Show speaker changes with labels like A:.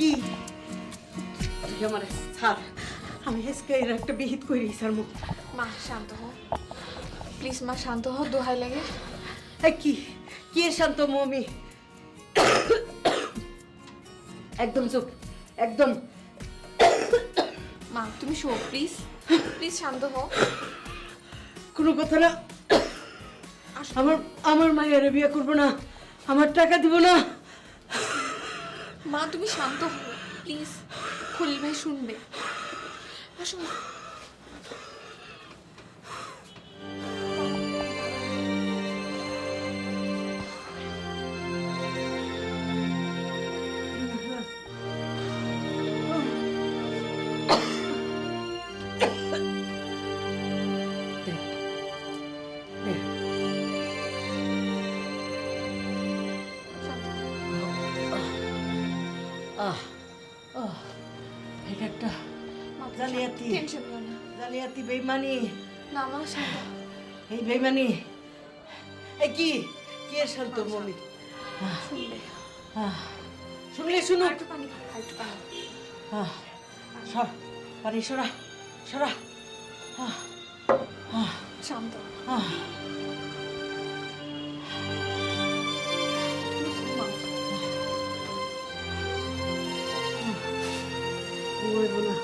A: কি? তুই আমার স্যার আমি হেসকে এর একটা বিহিত করি স্যার মুখ।
B: মা শান্ত হ প্লিজ মা শান্ত হ দোহাই লাগে।
A: কি? কি শান্ত মমি? একদম চুপ একদম।
B: মা তুমি শো প্লিজ। প্লিজ শান্ত হও।
A: কোনো কথা না। আমার আমার মায়ের বিয়ে করব না। আমার টাকা দিব না।
B: মা তুমি শান্ত হও। প্লিজ খলিল ভাই শুনবে আসো
A: আহ আহ এটা একটা জালিয়াতি।
B: টেনশন নিও না।
A: জালিয়াতি বেইমানি।
B: না মা শান্ত
A: এই বেইমানি এই কি? কি এর শান্ত মমি
B: শুনবে
A: আহ, শুনলে। শুনুক।
B: আরেকটু পানি খাও পানি
A: সর পানি সরা সরা।
B: শান্ত।
A: uygula.